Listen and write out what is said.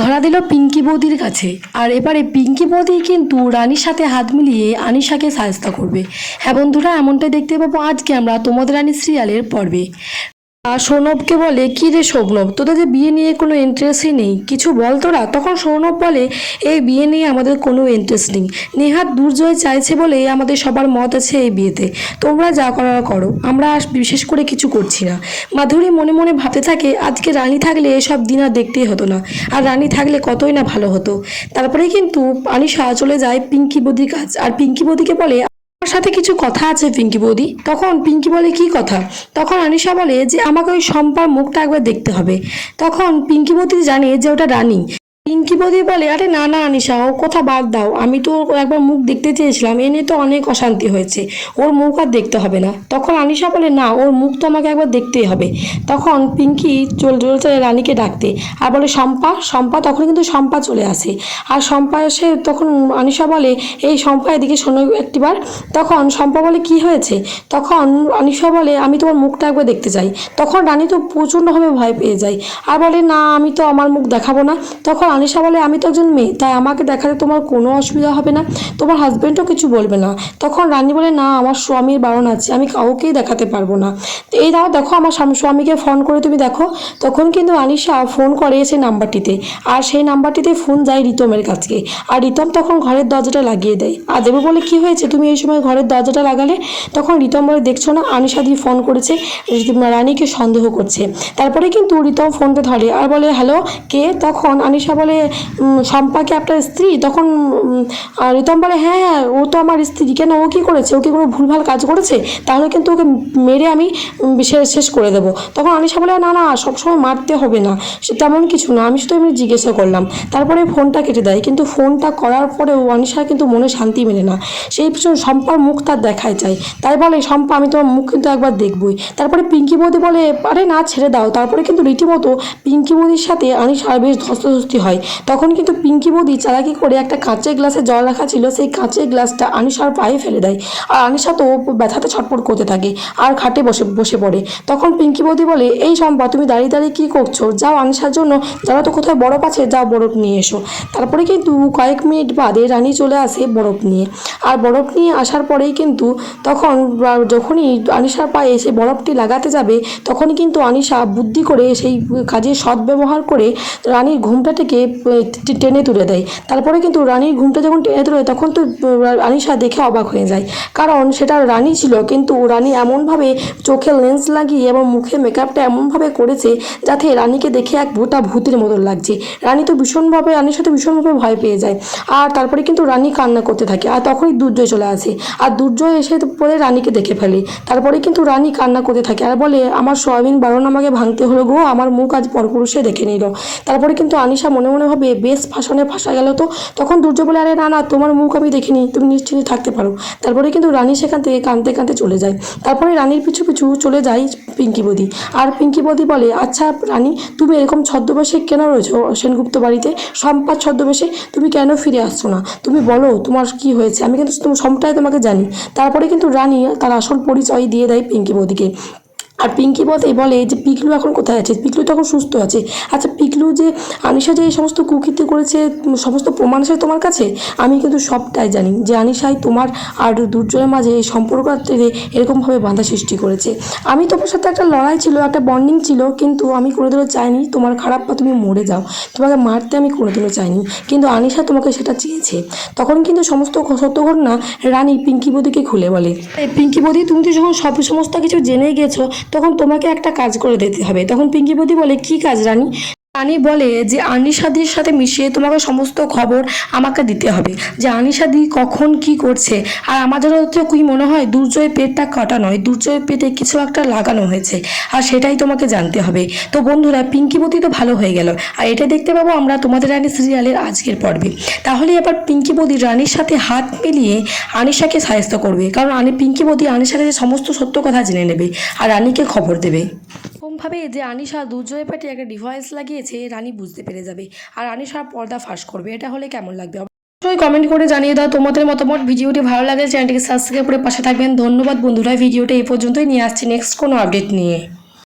ধরা দিল পিঙ্কি বৌদির কাছে। আর এবারে পিঙ্কি বৌদি কিন্তু রানীর সাথে হাত মিলিয়ে আনিশাকে সাহায্য করবে। হ্যাঁ বন্ধুরা, এমনটাই দেখতে পাবো আজকে আমরা তোমাদের রানী সিরিয়ালের পর্বে। আর সৌনভকে বলে, কি রে সৌনভ তোদের যে বিয়ে নিয়ে কোনো ইন্টারেস্টই নেই। কিছু বল তোরা? তখন সৌনভ বলে, এই বিয়ে নিয়ে আমাদের কোনো ইন্টারেস্ট নেই। নেহাত দুর্জয় চাইছে বলে আমাদের সবার মত আছে এই বিয়েতে। তোমরা যা করার করো। আমরা আর বিশেষ করে কিছু করছি না। মাধুরী মনে মনে ভাবতে থাকে, আজকে রানী থাকলে এসব দিন আর দেখতেই হতো না। আর রানী থাকলে কতই না ভালো হতো। তারপরে কিন্তু পানি আনিশা চলে যায় পিঙ্কি বদির কাজ আর পিঙ্কি বদিকে বলে সাথে কিছু কথা আছে, পিঙ্কি বৌদি। তখন পিঙ্কি বলে, কি কথা? তখন আনিশা বলে যে, আমাকে ওই শম্পার মুখটা একবার দেখতে হবে। তখন পিঙ্কি বৌদি জানে যে, ওটা রানী। পিঙ্কি বৌদি বলে, আরে না না, আনিশা ও কথা বাদ দাও। আমি তো একবার মুখ দেখতে চেয়েছিলাম, এ নিয়ে তো অনেক অশান্তি হয়েছে। ওর মুখ আর দেখতে হবে না। তখন আনিশা বলে, না, ওর মুখ তো আমাকে একবার দেখতেই হবে। তখন পিঙ্কি চল চলছে রানীকে ডাকতে। আর বলে, শম্পা শম্পা, তখন কিন্তু শম্পা চলে আসে। আর শম্পা এসে তখন আনিশা বলে, এই শম্পা, এদিকে শোনো একটিবার। তখন শম্পা বলে, কি হয়েছে? তখন আনিশা বলে, আমি তোমার মুখটা একবার দেখতে চাই। তখন রানী তো প্রচণ্ডভাবে ভয় পেয়ে যায়। আর বলে, না, আমি তো আমার মুখ দেখাবো না। তখন আনিশা বলে আমি তো একজন মেয়ে, তাই আমাকে দেখাতে তোমার কোনো অসুবিধা হবে না। তোমার হাজব্যান্ডও কিছু বলবে না। তখন রানী বলে, না, আমার স্বামীর বারণ আছে, আমি কাউকেই দেখাতে পারব না। এই দাও, দেখো আমার স্বামী, স্বামীকে ফোন করে তুমি দেখো। তখন কিন্তু আনিশা ফোন করে সেই নাম্বারটিতে। আর সেই নাম্বারটিতে ফোন যায় রিতমের কাছে। আর রিতম তখন ঘরের দরজাটা লাগিয়ে দেয়। আর দেবো বলে, কি হয়েছে? তুমি এই সময় ঘরের দরজাটা লাগালে? তখন রিতম বলে, দেখছ না, আনিশা দিয়ে ফোন করেছে রানীকে সন্দেহ করছে। তারপরে কিন্তু রিতম ফোনটা ধরে। আর বলে, হ্যালো, কে? তখন আনিশা বলে উম, শম্পাকে আপনার স্ত্রী? তখন রিতম বলে হ্যাঁ হ্যাঁ ও তো আমার স্ত্রী। কেন? ও কী করেছে? ও কি কোনো ভুলভাল কাজ করেছে? তাহলে কিন্তু ওকে মেরে আমি শেষ করে দেবো। তখন আনিশা বলে না না সবসময় মারতে হবে না। সে তেমন কিছু না। আমি শুধু এমনি জিজ্ঞাসা করলাম। তারপরে ফোনটা কেটে দেয়। কিন্তু ফোনটা করার পরেও অনিশার কিন্তু মনে শান্তি মেলে না। সেই পিছনে শম্পার মুখ তার দেখায় চাই। তাই বলে শম্পা আমি তোমার মুখ কিন্তু একবার দেখবই। তারপরে পিঙ্কি বৌদি বলে আরে না ছেড়ে দাও। তারপরে কিন্তু রীতিমতো পিঙ্কি বৌদির সাথে আনিশার বেশ ধস্তাধস্তি হয়। তখন কিন্তু পিঙ্কি বৌদি চালাকি করে একটা কাঁচের গ্লাসে জল রাখা ছিল, সেই কাঁচের গ্লাসটা আনিশার পায়ে ফেলে দেয়। আর আনিশা তো ব্যথাতে ছটফট করতে থাকে আর খাটে বসে বসে পড়ে। তখন পিঙ্কি বৌদি বলে, এই শম্পা, তুমি দাঁড়িয়ে দাঁড়িয়ে কী করছ? যাও আনিশার জন্য। যারা তো কোথাও বরফ আছে, যাও বরফ নিয়ে এসো। তারপরে কিন্তু কয়েক মিনিট বাদে রানী চলে আসে বরফ নিয়ে। আর বরফ নিয়ে আসার পরেই কিন্তু তখন যখনই আনিশার পায়ে সে বরফটি লাগাতে যাবে, তখনই কিন্তু আনিশা বুদ্ধি করে সেই কাজে সদ্ব্যবহার করে রানীর টে- টেনে তুলে দেয়। তারপরে কিন্তু রানীর ঘুমটা যখন টেনে তুলে তখন তো আহ, আনিশা দেখে অবাক হয়ে যায়। কারণ সেটা রানী ছিল কিন্তু রানী এমনভাবে চোখে লেন্স লাগিয়ে এবং মুখে মেকআপটা এমনভাবে করেছে যাতে রানীকে দেখে এক ভূতা ভূতের মতন লাগছে। রানী তো ভীষণভাবে রানীর সাথে ভীষণভাবে ভয় পেয়ে যায়। আর তারপরে কিন্তু রানী কান্না করতে থাকে আর তখনই দুর্জয় চলে আসে। আর দুর্জয় এসে পরে রানীকে দেখে ফেলে। তারপরে কিন্তু রানী কান্না করতে থাকে আর বলে আমার সোয়াবিন বারণ আমাকে ভাঙতে হলো গো আমার মুখ আজ পরপুরুষে দেখে নিল। তারপরে কিন্তু আনিশা মনে মনে ভাবে বেশ ফাঁসনে ফাঁসা গেল তো। তখন দুর্জয় বলে, আরে না না, তোমার মুখ আমি দেখিনি, তুমি নিশ্চিন্তে থাকতে পারো। তারপরে কিন্তু রানী সেখান থেকে কাঁদতে কাঁদতে চলে যায়। তারপরে রানীর পিছু পিছু চলে যায় পিঙ্কি বদি। আর পিঙ্কি বদি বলে আচ্ছা রানী, তুমি এরকম ছদ্মবেশে কেন রয়েছো সেনগুপ্ত বাড়িতে? সম্পাদ ছদ্মবেশে তুমি কেন ফিরে আসছো না? তুমি বলো, তোমার কি হয়েছে? আমি কিন্তু তুমি সবটাই তোমাকে জানি। তারপরে কিন্তু রানী তার আসল পরিচয় দিয়ে দেয় পিঙ্কি বদিকে। আর পিঙ্কি বলতে বলে যে, পিকলু এখন কোথায় আছে? পিকলু তো এখন সুস্থ আছে। আচ্ছা পিকলু যে আনিশা যে এই সমস্ত কুকীর্তি করেছে সমস্ত প্রমাণ আছে তোমার কাছে? আমি কিন্তু সবটাই জানি যে, আনিশাই তোমার আর দুর্জয়ের মাঝে এই সম্পর্কতে এরকমভাবে বাধা সৃষ্টি করেছে। আমি তোমার সাথে একটা লড়াই ছিল, একটা বন্ডিং ছিল, কিন্তু আমি কোনোদিনও চাইনি তোমার খারাপ বা তুমি মরে যাও। তোমাকে মারতে আমি কোনোদিনও চাইনি, কিন্তু আনিশা তোমাকে সেটা চেয়েছে। তখন কিন্তু সমস্ত সত্য ঘটনা রানী পিঙ্কি বদিকে খুলে বলে। পিঙ্কি বদি, তুমি তো যখন সব, সমস্ত কিছু জেনে গেছো তখন তোমাকে একটা কাজ করে দিতে হবে। তখন পিঙ্কি বদি বলে কি কাজ রানী? রানী বলে যে, আনিশাদির সাথে মিশিয়ে তোমাকে সমস্ত খবর আমাকে দিতে হবে। যে, আনিশাদি কখন কি করছে? আর আমাদের তো কি মনে হয় দুর্জয়ের পেটটা কাটা নয় দুর্জয়ের পেটে কিছু একটা লাগানো হয়েছে, আর সেটাই তোমাকে জানতে হবে। তো বন্ধুরা পিঙ্কিবতী তো ভালো হয়ে গেল, আর এটা দেখতে পাবো আমরা তোমাদের রানী সিরিয়ালের আজকের পর্বে। তাহলে এবার পিঙ্কিবতী রানীর সাথে হাত মিলিয়ে আনিশাকে সাহায্য করবে, কারণ আনি পিঙ্কিবতী আনিশার কাছে সমস্ত সত্য কথা জেনে নেবে, আর রানীকে খবর দেবে। এরকমভাবে যে আনিশা দুর্জয় পেটে একটা ডিভাইস লাগিয়েছে, রানী বুঝতে পেরে যাবে। আর আনিশা পর্দা ফাঁস করবে। এটা হলে কেমন লাগবে? অবশ্যই কমেন্ট করে জানিয়ে দাও তোমাদের মতামত। ভিডিওটি ভালো লাগলে চ্যানেলটিকে সাবস্ক্রাইব করে পাশে থাকবেন। ধন্যবাদ বন্ধুরা। ভিডিওটা এই পর্যন্তই। নিয়ে আসছি নেক্সট কোনো আপডেট নিয়ে।